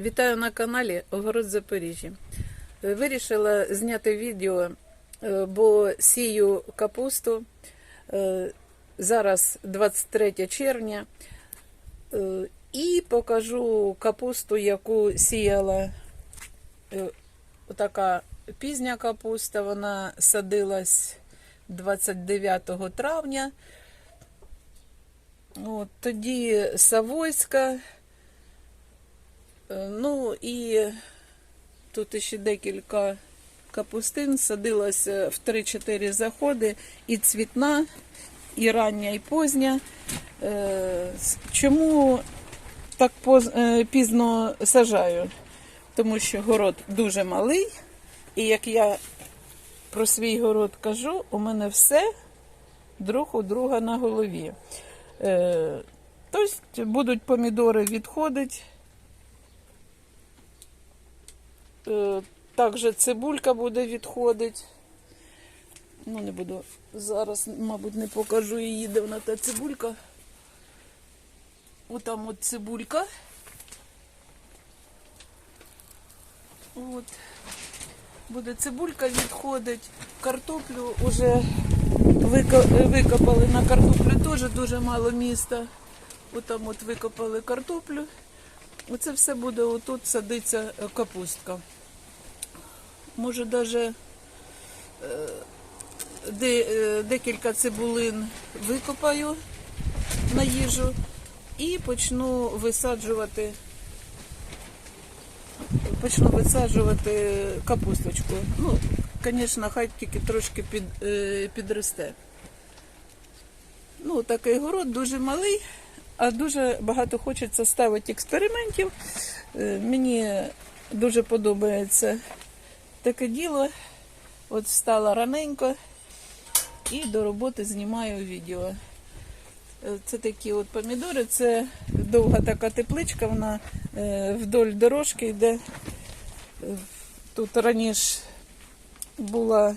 Вітаю на каналі Огород Запоріжжя. Е, Вирішила зняти відео, е, бо сію капусту. Е, Зараз 23 червня. І покажу капусту, яку сіяла така пізня капуста. Вона садилась 29 травня. От, тоді Савойська. Е, Ну і тут ще декілька капустин садилася в 3-4 заходи, і цвітна, і рання, і позня. Е, Чому так е, пізно сажаю? Тому що город дуже малий, і як я про свій город кажу, у мене все друг у друга на голові. Тобто будуть помідори відходити. Е, Також цибулька буде відходити. Ну, не буду зараз, мабуть, не покажу її, де вона та цибулька. Отам от цибулька. От. Буде цибулька відходить. Картоплю вже викопали на картоплю теж дуже мало міста. Отам от викопали картоплю. Оце все буде отут садиться е, капустка. Може навіть де, е, декілька цибулин викопаю на їжу і почну висаджувати. Почну висаджувати капусточку. Ну, звісно, хай тільки трошки під, е, підросте. Ну, такий город дуже малий, а дуже багато хочеться ставити експериментів. Е, Мені дуже подобається таке діло. От встала раненько і до роботи знімаю відео. Е, Це такі от помідори, це довга така тепличка, вона е, вдоль дорожки йде. Тут раніше була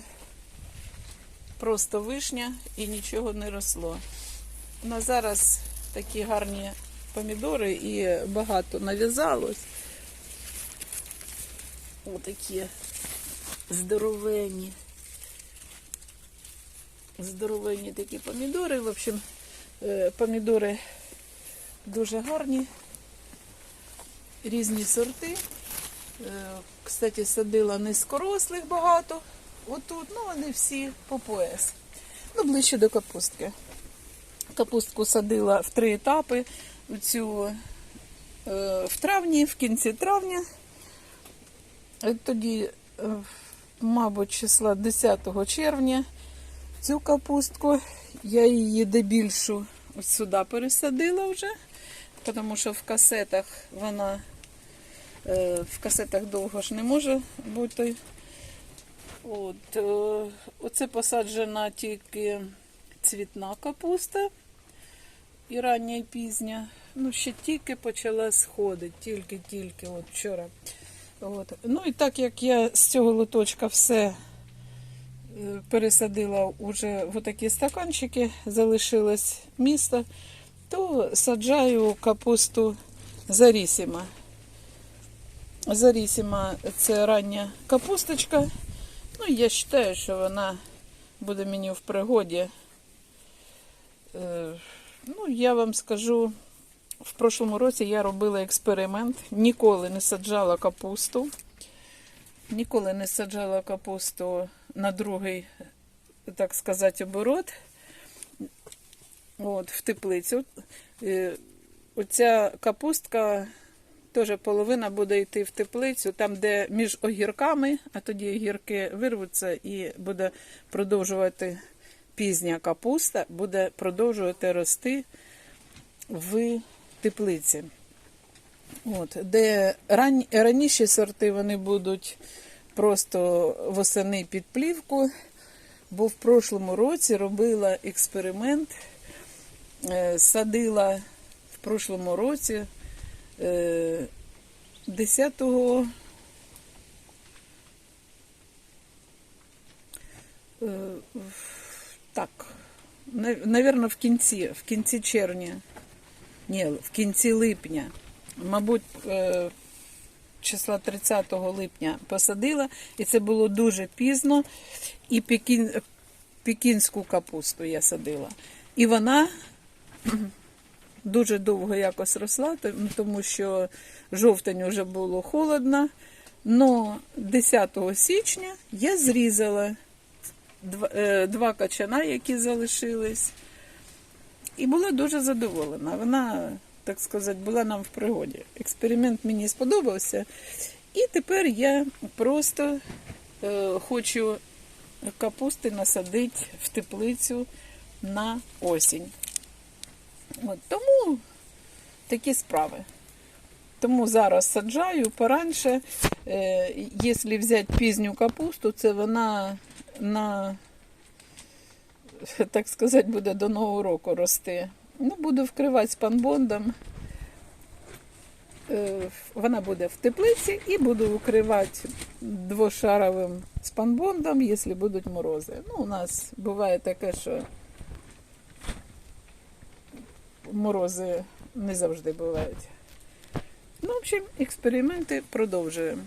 просто вишня і нічого не росло. На зараз такі гарні помідори і багато нав'язалось. Отакі здоровенні. Здоровенні такі помідори. В общем, е, помідори дуже гарні, різні сорти. Е, Кстати, садила низькорослих багато. Отут, ну вони всі по пояс. Ну, ближче до капустки. Капустку садила в три етапи. Цю е, в травні, в кінці травня. Е, Тоді, е, мабуть, числа 10 червня цю капустку. Я її дебільшу ось сюди пересадила вже, тому що в касетах вона в касетах довго ж не може бути. От, оце посаджена тільки цвітна капуста і рання, і пізня. Ну, ще тільки почала сходити, тільки-тільки от вчора. От. Ну і так як я з цього лоточка все е, пересадила уже в такі стаканчики, залишилось місто, то саджаю капусту зарісіма. Зарісіма це рання капусточка. Ну, я вважаю, що вона буде мені в пригоді. Ну, я вам скажу, в прошлому році я робила експеримент. Ніколи не саджала капусту. Ніколи не саджала капусту на другий, так сказати, оборот. От, в теплицю. Е, Оця капустка теж половина буде йти в теплицю, там, де між огірками, а тоді огірки вирвуться і буде продовжувати пізня капуста, буде продовжувати рости в теплиці. От, де ран... раніші сорти вони будуть просто восени під плівку, бо в прошлому році робила експеримент, е, садила в прошлому році е, 10 е, в- так, нав- навірно, в кінці, в кінці червня. Ні, в кінці липня. Мабуть, е, числа 30 липня посадила, і це було дуже пізно. І пекін, пекінську капусту я садила. І вона дуже довго якось росла, тому що жовтень вже було холодно. Но 10 січня я зрізала два, е, два качана, які залишились, і була дуже задоволена. Вона, так сказати, була нам в пригоді. Експеримент мені сподобався. І тепер я просто е, хочу капусти насадити в теплицю на осінь. От, тому такі справи. Тому зараз саджаю пораньше. Е, якщо взяти пізню капусту, це вона на, так сказати, буде до Нового року рости. Ну, буду вкривати спанбондом. Е, Вона буде в теплиці і буду укривати двошаровим спанбондом, якщо будуть морози. Ну, у нас буває таке, що морози не завжди бувають. Ну, в общем, експерименти продовжуємо.